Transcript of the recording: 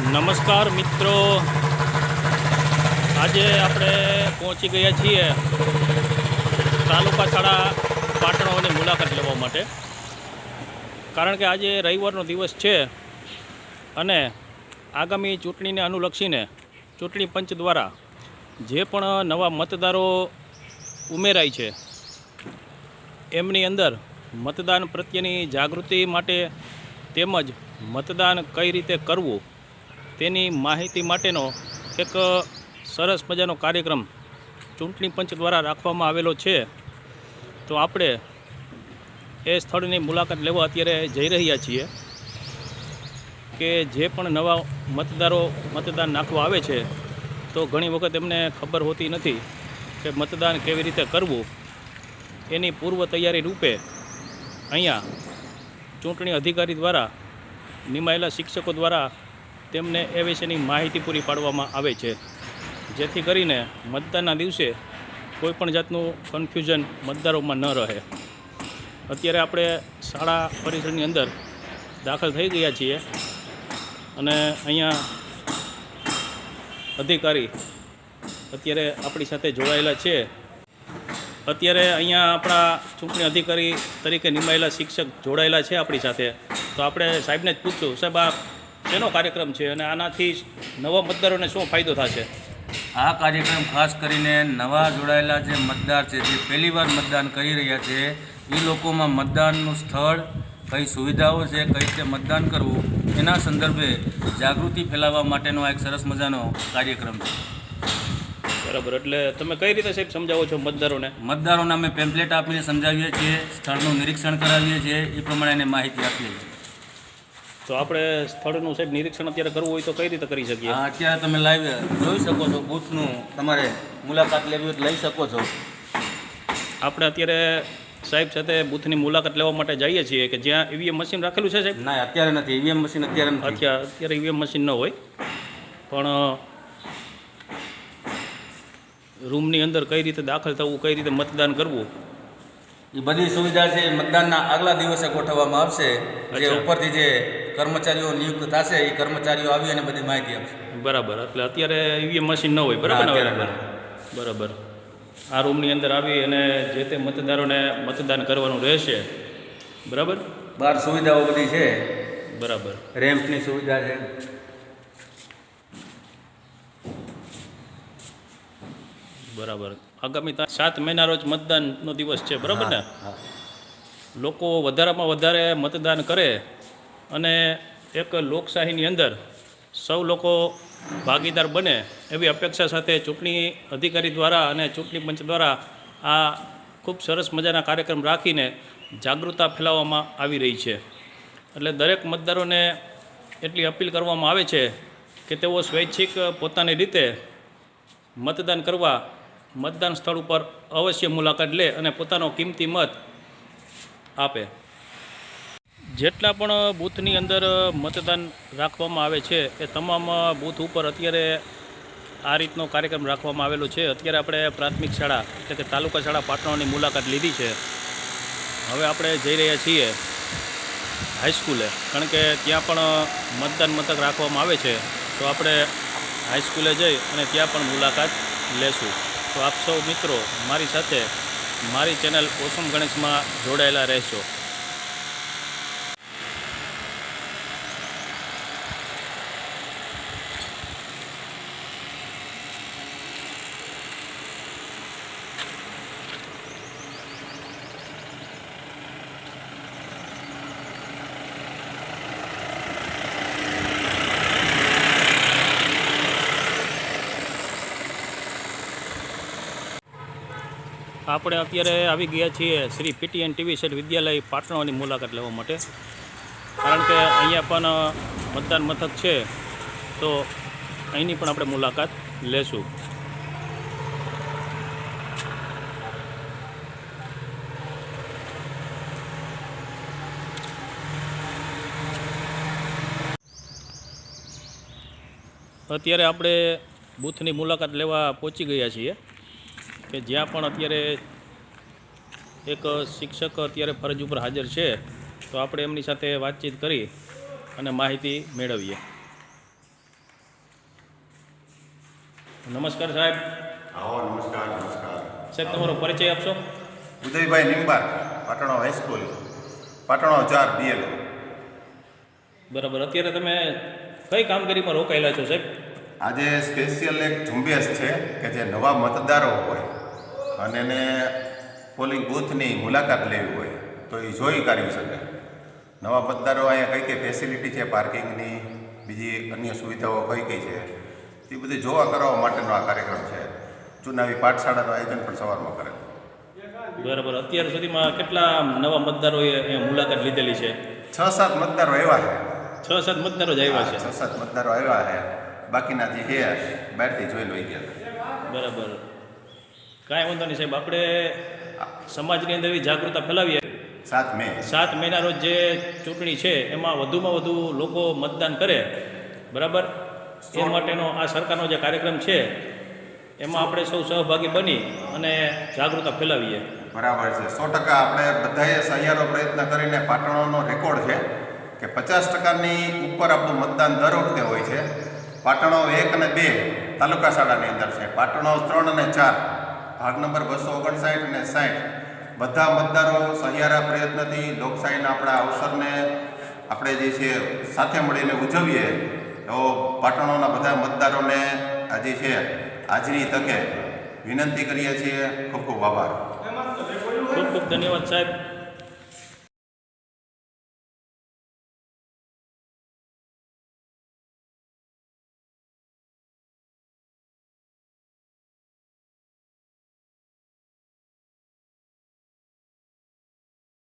નમસ્કાર મિત્રો. આજે આપણે પહોંચી ગયા છીએ તાલુકા શાળા પાટણોની મુલાકાત લેવા માટે. કારણ કે આજે રવિવારનો દિવસ છે અને આગામી ચૂંટણીને અનુલક્ષીને ચૂંટણી પંચ દ્વારા જે પણ નવા મતદારો ઉમેરાય છે, એમની અંદર મતદાન પ્રત્યેની જાગૃતિ માટે તેમજ મતદાન કઈ રીતે કરવું તેની માહિતી માટેનો એક સરસ મજાનો કાર્યક્રમ ચૂંટણી પંચ દ્વારા રાખવામાં આવેલો છે. તો આપણે એ સ્થળની મુલાકાત લેવા અત્યારે જઈ રહ્યા છીએ કે જે પણ નવા મતદારો મતદાન નાખવા આવે છે, તો ઘણી વખત એમને ખબર હોતી નથી કે મતદાન કેવી રીતે કરવું. એની પૂર્વ તૈયારી રૂપે અહીંયા ચૂંટણી અધિકારી દ્વારા નિમાયેલા શિક્ષકો દ્વારા તેમને એ વિશેની માહિતી પૂરી પાડવામાં આવે છે. જેથી કરીને મતદાનના દિવસે કોઈ પણ જાતનું કન્ફ્યુઝન મતદારોમાં ન રહે. અત્યારે આપણે શાળા પરિસરની અંદર દાખલ થઈ ગયા છીએ અને અહીંયા અધિકારી અત્યારે આપણી સાથે જોડાયેલા છે. અત્યારે અહીંયા આપણા ચૂંટણી અધિકારી તરીકે નિમાયેલા શિક્ષક જોડાયેલા છે આપણી સાથે. તો આપણે સાહેબને જ પૂછશું, સાહેબ, આ શેનો કાર્યક્રમ છે અને આનાથી નવા મતદારોને શું ફાયદો થશે? આ કાર્યક્રમ ખાસ કરીને નવા જોડાયેલા જે મતદાર છે જે પહેલીવાર મતદાન કરી રહ્યા છે એ લોકોમાં મતદાનનું સ્થળ કઈ સુવિધાઓ છે કઈ રીતે મતદાન કરવું એના સંદર્ભે જાગૃતિ ફેલાવવા માટેનો એક સરસ મજાનો કાર્યક્રમ છે. બરાબર એટલે તમે કઈ રીતે સાહેબ સમજાવો છો મતદારોને? મતદારોને અમે પેમ્પલેટ આપીને સમજાવીએ છીએ સ્થળનું નિરીક્ષણ કરાવીએ છીએ એ પ્રમાણે એને માહિતી આપીએ છીએ. તો આપણે સ્થળનું સાહેબ નિરીક્ષણ અત્યારે કરવું હોય તો કઈ રીતે કરી શકીએ? અત્યારે તમે લાઈવ જોઈ શકો છો બૂથનું તમારે મુલાકાત લેવી હોય તો લઈ શકો છો. આપણે અત્યારે સાહેબ સાથે બૂથની મુલાકાત લેવા માટે જઈએ છીએ કે જ્યાં ઈવીએમ મશીન રાખેલું છે સાહેબ? ના અત્યારે નથી ઈવીએમ મશીન અત્યારે અત્યારે અત્યારે ઈવીએમ મશીન ન હોય. પણ રૂમની અંદર કઈ રીતે દાખલ થવું કઈ રીતે મતદાન કરવું? એ બધી સુવિધા છે મતદાનના આગલા દિવસે ગોઠવવામાં આવશે. જે ઉપરથી જે કર્મચારીઓ નિયુક્ત થશે એ કર્મચારીઓ આવી અને બધી માહિતી આપશે. બરાબર. એટલે અત્યારે ઈવીએમ મશીન ન હોય બરાબર બરાબર. આ રૂમની અંદર આવી અને જે તે મતદારોને મતદાન કરવાનું રહેશે. બરાબર? બહાર સુવિધાઓ બધી છે. બરાબર. રેમ્પની સુવિધા છે. બરાબર. આગામી સાત મહિના રોજ મતદાનનો દિવસ છે બરાબર ને? લોકો વધારામાં વધારે મતદાન કરે. અને એક લોકશાહીની અંદર સૌ લોકો ભાગીદાર બને એવી અપેક્ષા સાથે ચૂંટણી અધિકારી દ્વારા અને ચૂંટણી પંચ દ્વારા આ ખૂબ સરસ મજાના કાર્યક્રમ રાખીને જાગૃતતા ફેલાવવામાં આવી રહી છે. એટલે દરેક મતદારોને એટલી અપીલ કરવામાં આવે છે કે તેઓ સ્વૈચ્છિક પોતાની રીતે મતદાન કરવા, મતદાન સ્થળ ઉપર અવશ્ય મુલાકાત લે અને પોતાનો કિંમતી મત આપે. જેટલા પણ બૂથની અંદર મતદાન રાખવામાં આવે છે એ તમામ બૂથ ઉપર અત્યારે આ રીતનો કાર્યક્રમ રાખવામાં આવેલો છે. અત્યારે આપણે પ્રાથમિક શાળા એટલે કે તાલુકા શાળા પાટણની મુલાકાત લીધી છે. હવે આપણે જઈ રહ્યા છીએ હાઈસ્કૂલે કારણ કે ત્યાં પણ મતદાન મથક રાખવામાં આવે છે. તો આપણે હાઈસ્કૂલે જઈ અને ત્યાં પણ મુલાકાત લેશું. તો આપ સૌ મિત્રો મારી સાથે મારી ચેનલ ઓસમ ગણેશમાં જોડાયેલા રહેશો. આપણે અત્યારે આવી ગયા છીએ શ્રી પીટીએન ટીવી સેટ વિદ્યાલય પાટણની મુલાકાત લેવા માટે. કારણ કે અહીંયા પણ મતદાન મથક છે. તો અહીંની પણ આપણે મુલાકાત લેશું. અત્યારે આપણે બૂથની મુલાકાત લેવા પહોંચી ગયા છીએ. કે જ્યાં પણ અત્યારે એક શિક્ષક અત્યારે ફરજ ઉપર હાજર છે તો આપણે એમની સાથે વાતચીત કરી અને માહિતી મેળવીએ. નમસ્કાર સાહેબ. આવો નમસ્કાર નમસ્કાર. સાહેબ તમારો પરિચય આપશો? ઉદયભાઈ નિંબાર પાટણો હાઈસ્કૂલ પાટણો ચાર બીએલ બરાબર. અત્યારે તમે કઈ કામગીરીમાં રોકાયેલા છો સાહેબ? આજે સ્પેશિયલ એક ઝુંબેશ છે કે જે નવા મતદારો હોય. અને એને પોલિંગ બૂથની મુલાકાત લેવી હોય તો એ જોઈ કાઢી શકે. નવા મતદારો અહીંયા કઈ કઈ ફેસિલિટી છે પાર્કિંગની બીજી અન્ય સુવિધાઓ કઈ કઈ છે એ બધી જોવા કરવા માટેનો આ કાર્યક્રમ છે. જૂનાવી પાઠશાળાનું આયોજન પણ સવારમાં કરે. બરાબર. અત્યાર સુધીમાં કેટલા નવા મતદારોએ અહીંયા મુલાકાત લીધેલી છે? છ સાત મતદારો આવ્યા છે. છ સાત મતદારો જ આવ્યા છે? છ સાત મતદારો આવ્યા છે. બાકીના જે છે બહારથી જોઈ લઈ ગયા. બરાબર. કાંઈ વાંધો નહીં સાહેબ આપણે સમાજની અંદર એવી જાગૃતતા ફેલાવીએ. સાત મે. સાત મેના રોજ જે ચૂંટણી છે એમાં વધુમાં વધુ લોકો મતદાન કરે. બરાબર? એ માટેનો આ સરકારનો જે કાર્યક્રમ છે એમાં આપણે સૌ સહભાગી બની અને જાગૃતતા ફેલાવીએ. બરાબર છે. સો ટકા આપણે બધાએ સહિયારો પ્રયત્ન કરીને પાટણોનો રેકોર્ડ છે કે પચાસ ટકાની ઉપર આપણું મતદાન દર વખતે હોય છે. પાટણો એક અને બે તાલુકા શાળાની અંદર છે. પાટણો ત્રણ અને ચાર. ભાગ નંબર બસો ઓગણસાઠ અને સાઠ. બધા મતદારો સહિયારા પ્રયત્નથી લોકશાહીના આપણા અવસરને આપણે જે છે સાથે મળીને ઉજવીએ તો પાટણોના બધા મતદારોને આજે છે આજની તકે વિનંતી કરીએ છીએ. ખૂબ ખૂબ આભાર. ખૂબ ખૂબ ધન્યવાદ સાહેબ.